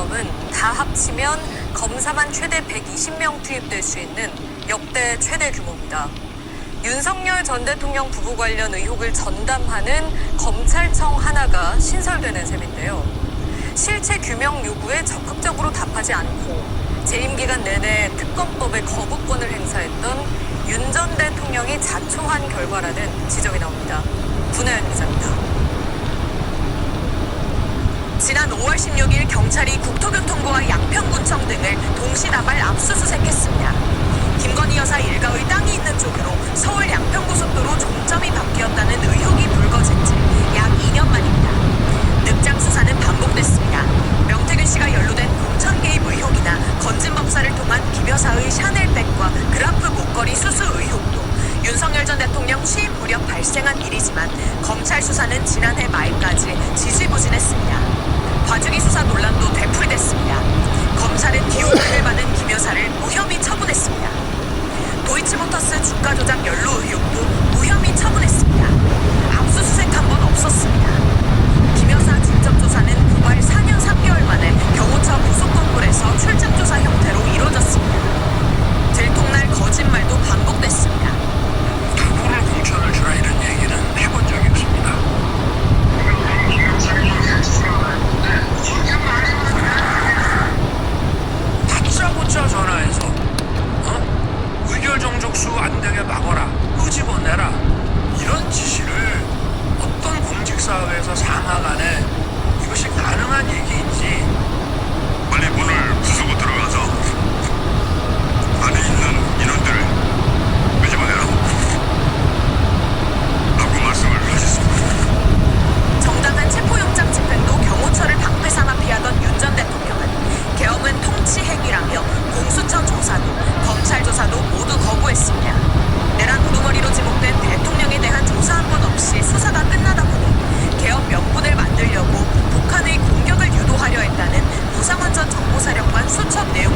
특검은 다 합치면 검사만 최대 120명 투입될 수 있는 역대 최대 규모입니다. 윤석열 전 대통령 부부 관련 의혹을 전담하는 검찰청 하나가 신설되는 셈인데요. 실체 규명 요구에 적극적으로 답하지 않고 재임 기간 내내 특검법의 거부권을 행사했던 윤 전 대통령이 자초한 결과라는 지적이 나옵니다. 분하연 기자입니다. 지난 5월 16일 경찰이 국토교통부와 양평군청 등을 동시다발 압수수색했습니다. 김건희 여사 일가의 땅이 있는 쪽으로 서울 양평고속도로 종점이 바뀌었다는 의혹이 불거진 지 약 2년 만입니다. 늑장 수사는 반복됐습니다. 명태균 씨가 연루된 공천 개입 의혹이나 건진 법사를 통한 김 여사의 샤넬백과 그라프 목걸이 수수 의혹도 윤석열 전 대통령 취임 무렵 발생한 일이지만 검찰 수사는 지난해 말까지 지지부진했습니다. 복수 안 되게 막어라, 끄집어내라. 이런 지시를 어떤 공직사회에서 상하 간에 이것이 가능한 얘기인지. 빨리 문을 부수고 들어가서 안에 있는 인원들을 끄집어내라고 라고 말씀을 하셨습니다. 정당한 체포영장 집행도 경호처를 방패삼아 피하던 윤 전 대통령은 계엄은 통치 행위라며 공수처 조사도 검찰 조사도 신고했습니다. 내란 우두머리로 지목된 대통령에 대한 조사 한 번 없이 수사가 끝나다 보니 개업 명분을 만들려고 북한의 공격을 유도하려 했다는 노상원 전 정보사령관 수첩 내용